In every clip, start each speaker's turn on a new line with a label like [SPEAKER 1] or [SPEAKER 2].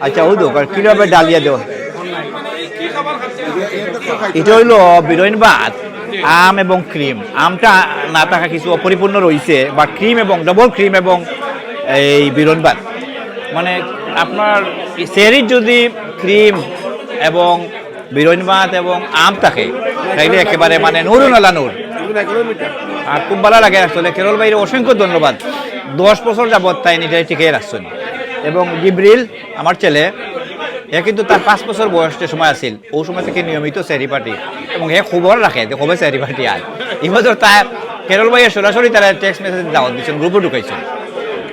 [SPEAKER 1] আচ্ছা ও দো কীভাবে ডালিয়া দেও এটা হইল বিরইন ভাত, আম এবং ক্রিম। আমটা না থাকা কিছু অপরিপূর্ণ রয়েছে বা ক্রিম এবং ডবল ক্রিম এবং এই বিরইন ভাত। মানে আপনার সেরির যদি ক্রিম এবং বিরইন ভাত এবং আম থাকে, তাইলে একেবারে মানে নুরুন আলা নূর। আর খুব ভালো লাগে আসলে। কেরল বাইরে অসংখ্য ধন্যবাদ। দশ বছর যাবৎ তাই নিজেই টিকে রাখছেন। এবং জিব্রিল, আমার ছেলে, এ কিন্তু তার পাঁচ বছর বয়সের সময় আছিল, ও সময় থেকে নিয়মিত স্যারি পার্টি এবং হে খবর রাখে যে কবে স্যারি পার্টি আয়। এই বছর তার কেরল ভাইয়ের সরাসরি তারা টেক্সট মেসেজ দাওয়াত দিচ্ছেন গ্রুপে ঢুকাইছেন।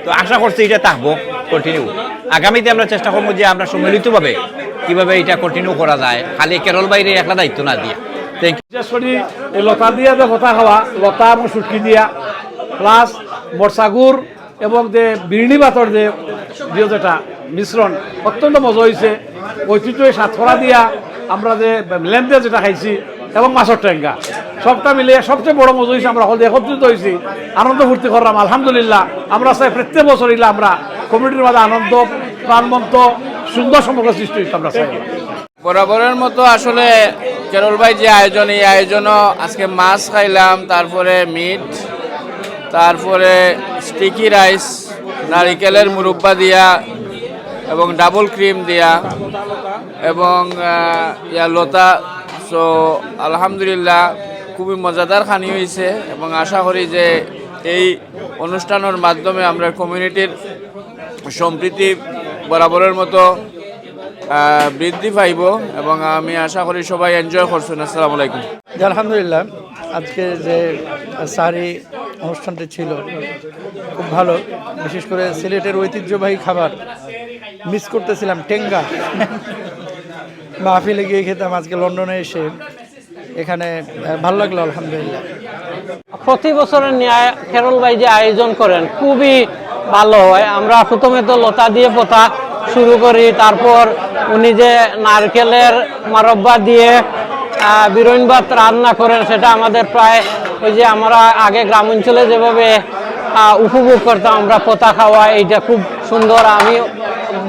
[SPEAKER 1] তো আশা করছি এটা থাকব কন্টিনিউ আগামীতে আমরা চেষ্টা করব যে আমরা সম্মিলিতভাবে কীভাবে এটা কন্টিনিউ করা যায়। খালি কেরল বাইরে একলা দায়িত্ব না দিয়া। থ্যাংক ইউ
[SPEAKER 2] লতা দিয়া যে কথা খাওয়া লতা এবং সুটকি দিয়া প্লাস মরসাগুর এবং যে বিরিণি ভাতর যে যেটা মিশ্রণ, অত্যন্ত মজা হয়েছে ঐতিহ্য সাতখরা দিয়া আমরা যে লেন্দে যেটা খাইছি এবং মাছের টেঙ্গা সবটা মিলিয়ে সবচেয়ে বড় মজা হয়েছে আমরা হলে একত্রিত হয়েছি আনন্দ ফুর্তি করলাম, আলহামদুলিল্লাহ। আমরা চাই প্রত্যেক বছর ইলা আমরা কমিটির মাঝে আনন্দ, প্রাণবন্ত, সুন্দর সম্পর্ক সৃষ্টি হয়েছে আমরা চাই।
[SPEAKER 3] বরাবরের মতো আসলে কেরল ভাই যে আয়োজন, এই আয়োজনও আজকে মাছ খাইলাম, তারপরে মিট তারপরে স্টিকি রাইস নারিকেলের মুরব্বা দিয়া এবং ডাবল ক্রিম দিয়া এবং ইয়া লতা। সো আলহামদুলিল্লাহ, খুবই মজাদার খানি হয়েছে এবং আশা করি যে এই অনুষ্ঠানের মাধ্যমে আমরা কমিউনিটির সম্প্রীতি বরাবরের মতো বৃদ্ধি পাইব এবং আমি আশা করি সবাই এনজয় করছেন। আসসালামু আলাইকুম।
[SPEAKER 4] আলহামদুলিল্লাহ। আজকে যে সারি অনুষ্ঠানটি ছিল। খুব ভালো। বিশেষ করে সিলেটের ঐতিহ্যবাহী খাবার। মিস করতেছিলাম টেঙ্গা। মাহফিলে গিয়ে খেতাম আজকে লন্ডনে এসে। এখানে ভালো লাগল আলহামদুলিল্লাহ।
[SPEAKER 5] প্রতি বছরের ন্যায় কেরল ভাই যে আয়োজন করেন খুবই ভালো হয়। আমরা প্রথমে তো লতা দিয়ে পোতা শুরু করি তারপর উনি যে নারকেলের মারব্বা দিয়ে আহ, রান্না করেন সেটা আমাদের প্রায় ওই যে আমরা আগে গ্রাম অঞ্চলে যেভাবে উপভোগ করতাম, আমরা পোতা খাওয়া, এইটা খুব সুন্দর। আমি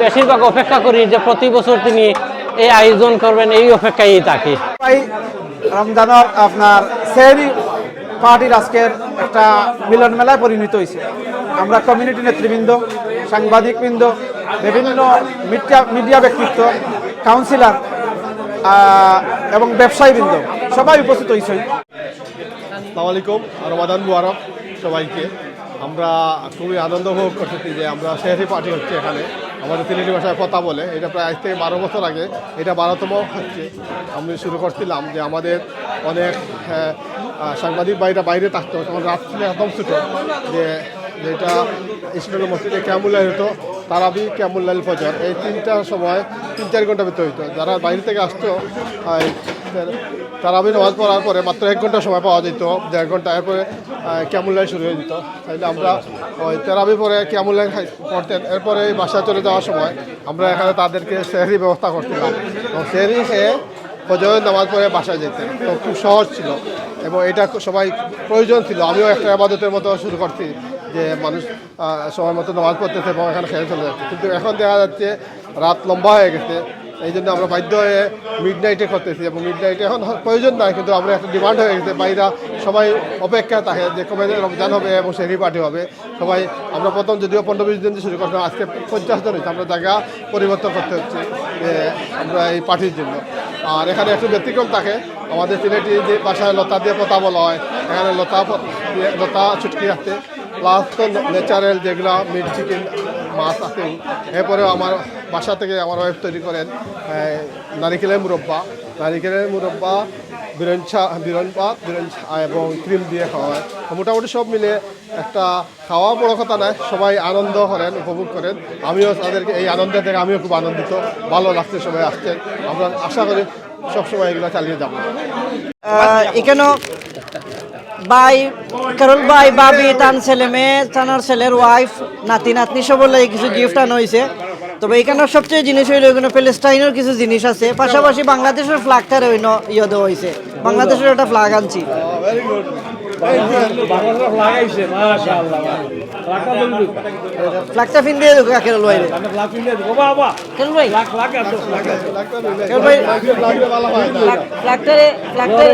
[SPEAKER 5] বেশিরভাগ অপেক্ষা করি যে প্রতি বছর তিনি এই আয়োজন করবেন, এই অপেক্ষায় থাকি।
[SPEAKER 6] রমজানের আপনার সেহরি পার্টির আজকের একটা মিলন মেলায় পরিণত হয়েছে। আমরা কমিউনিটি নেতৃবৃন্দ, সাংবাদিকবৃন্দ, বিভিন্ন মিডিয়া মিডিয়া ব্যক্তিত্ব কাউন্সিলর এবং ব্যবসায়ীবৃন্দ সবাই উপস্থিত হয়েছে।
[SPEAKER 7] আসসালামু আলাইকুম রমাদান মুবারক সবাইকে। আমরা খুবই আনন্দ উপভোগ করতেছি যে আমরা শেহরি পার্টি হচ্ছে এখানে। আমাদের সিলেটি ভাষায় কথা বলে এটা প্রায় আজ থেকে বারো বছর আগে এটা বারোতম হচ্ছে। আমি শুরু করছিলাম যে আমাদের অনেক হ্যাঁ, সাংবাদিক বাইরা বাইরে থাকতো তখন রাত ছিল একদম ছোটো যে যেটা ইসলামের মসজিদে ক্যামুল্লাহ হতো তারাবি ক্যামুল্লাল ফজর এই তিনটার সময় তিন চার ঘণ্টা ভিতরে হইতো যারা বাইরে থেকে আসতো আহ, তারাবি নামাজ পড়ার পরে মাত্র এক ঘণ্টা সময় পাওয়া যেত দেড় ঘণ্টা এরপরে ক্যামুল্লাই শুরু হয়ে যেত। তাইলে আমরা ওই তেরাবি পরে ক্যামুল্লাই পড়তেন। এরপরে বাসায় চলে যাওয়ার সময় আমরা এখানে তাদেরকে সেহরি ব্যবস্থা করছিলাম এবং সেহরি খেয়ে ফজরের নামাজ পড়ে বাসায় যেতেন। তো খুব সহজ ছিল এবং এটা সবাই প্রয়োজন ছিল। আমিও একটা আবাদতের মতো শুরু করছি যে মানুষ সময় মতো নামাজ পড়তেছে এবং এখানে খেয়ে চলে যাচ্ছে। কিন্তু এখন দেখা যাচ্ছে রাত লম্বা হয়ে গেছে। এই জন্য আমরা বাধ্য হয়ে মিড নাইটে করতেছি এবং মিড নাইটে এখন প্রয়োজন নাই, কিন্তু আমরা একটা ডিমান্ড হয়ে গেছে। বাইরা সবাই অপেক্ষা থাকে যে কবে রমজান হবে এবং সেরি পার্টি হবে। সবাই, আমরা প্রথম যদিও পনেরো বিশ দিন শুরু করতাম আজকে পঞ্চাশ জন হয়েছে। আমরা জায়গা পরিবর্তন করতে হচ্ছে আমরা এই পার্টির জন্য। আর এখানে একটু ব্যতিক্রম থাকে। আমাদের সিলেটি যে বাসায় লতা দিয়ে পোতা বলা হয়। এখানে লতা লতা ছুটকি রাখতে প্লাস তো ন্যাচারাল যেগুলো মিট চিকেন মাছ আছে। এরপরেও আমার বাসা থেকে আমার ওয়াইফ তৈরি করেন নারিকেলের মুরব্বা। নারিকেলের মুরব্বা বিরঞ্চা বিরন পাত বিরন এবং ক্রিম দিয়ে খাওয়া হয় মোটামুটি সব মিলে একটা খাওয়া বড় কথা নয়, সবাই আনন্দ করেন, উপভোগ করেন। আমিও তাদেরকে এই আনন্দ থেকে আমিও খুব আনন্দিত। ভালো লাগছে সবাই আসছেন। আমরা আশা করি সবসময় এগুলো চালিয়ে যাব।
[SPEAKER 8] এখানেও ভাই, কারণ ভাই বাবি তান ছেলে মেয়ে তানার ছেলের ওয়াইফ নাতি নাতনি সবলে কিছু গিফট আনা হয়েছে। তবে এখানে সবচেয়ে জিনিস হইল এখানে প্যালেস্টাইনের কিছু জিনিস আছে পাশাপাশি বাংলাদেশের ফ্ল্যাগটার ওই ইয়ে দেওয়া হয়েছে বাংলাদেশের একটা ফ্ল্যাগ আনছি ফ্ল্যাগটা ফিন দিয়ে দেখো ভাই ভাই
[SPEAKER 7] হয়
[SPEAKER 8] ফ্ল্যাগটারে ফ্ল্যাগটারে